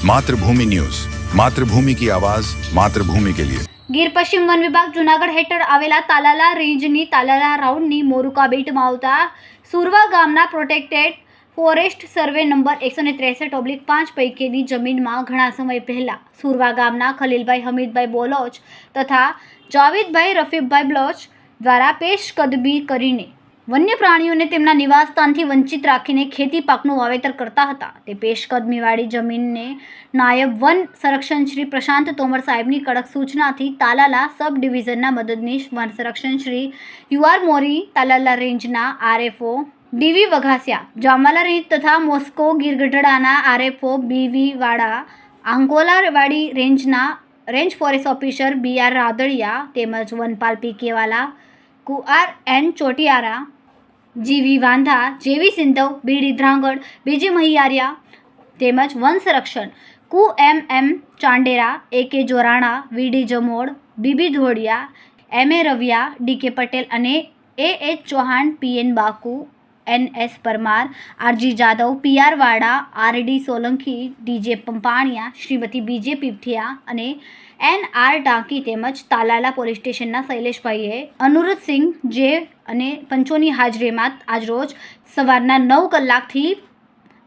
Mathrubhumi news Mathrubhumi કી આવાજ માતૃભૂમિ કે લિયે ગીર પશ્ચિમ વન વિભાગ જુનાગઢ હેઠળ આવેલા તાલાલા રેન્જની તાલાલા રાઉન્ડની મોરુકા બેટમાં આવતા સુરવા ગામના પ્રોટેક્ટેડ ફોરેસ્ટ સર્વે નંબર એકસો ને ત્રેસઠ ઓબ્લિક પાંચ પૈકીની જમીનમાં ઘણા સમય પહેલાં સુરવા ગામના ખલીલભાઈ હમીદભાઈ બોલોચ તથા જાવેદભાઈ રફીબભાઈ બ્લોચ દ્વારા પેશકદમી કરીને વન્ય પ્રાણીઓને તેમના નિવાસસ્થાનથી વંચિત રાખીને ખેતી પાકનું વાવેતર કરતા હતા. તે પેશકદમીવાળી જમીનને નાયબ વન સંરક્ષણ શ્રી પ્રશાંત તોમર સાહેબની કડક સૂચનાથી તાલાલા સબ ડિવિઝનના મદદનીશ વન સંરક્ષણ શ્રી યુઆર મોરી, તાલાલા રેન્જના RFO D V Vaghasiya Jamala range તથા મોસ્કો ગીરગઢડાના RFO B V Vada Ankolavadi રેન્જના range forest officer B R Radadiya તેમજ વનપાલ પી કેવાલા, કુઆર એન ચોટિયારા જીવી વાંધા જેવી સિંધવ, બીડી ધ્રાંગડ બીજી મહિયારિયા તેમજ વન સંરક્ષણ કુ એમ M Chandera, A K Jorana VD Jamod BB Dhodiya M A Raviya, D K Patel અને A H Chauhan P N Baku N S Parmar, R G Jadav P R Vada R D Solanki D J Pampaniya, Shrimati B J Pipathiya અને N R ટાંકી તેમજ Talala police સ્ટેશનના શૈલેષભાઈએ અનુરુદ્ધસિંહ જે અને પંચોની હાજરીમાં આજરોજ સવારના નવ કલાકથી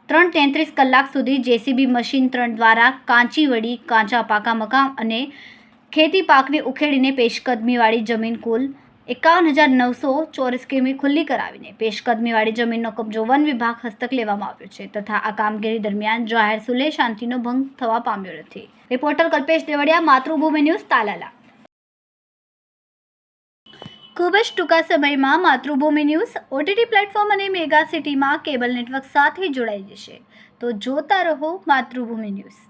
ત્રણ તેત્રીસ કલાક સુધી જેસીબી મશીન ત્રણ દ્વારા કાંચી વડી કાચા પાકા મકામ અને ખેતી પાકને ઉખેડીને પેશકદમીવાળી જમીન કુલ એકાવન હજાર નવસો ચોરસ કિમી ખુલ્લી કરાવીને પેશકદમીવાળી જમીનનો કબજો વન વિભાગ હસ્તક લેવામાં આવ્યો છે તથા આ કામગીરી દરમિયાન જાહેર સુલે શાંતિનો ભંગ થવા પામ્યો નથી. Reporter Kalpesh Devadiya, Matrubhumi news, Talala. ખૂબ જ ટૂંકા સમયમાં માતૃભૂમિ ન્યૂઝ ઓટીટી પ્લેટફોર્મ અને મેગા સિટીમાં કેબલ નેટવર્ક સાથે જોડાઈ જશે. તો જોતા રહો માતૃભૂમિ ન્યૂઝ.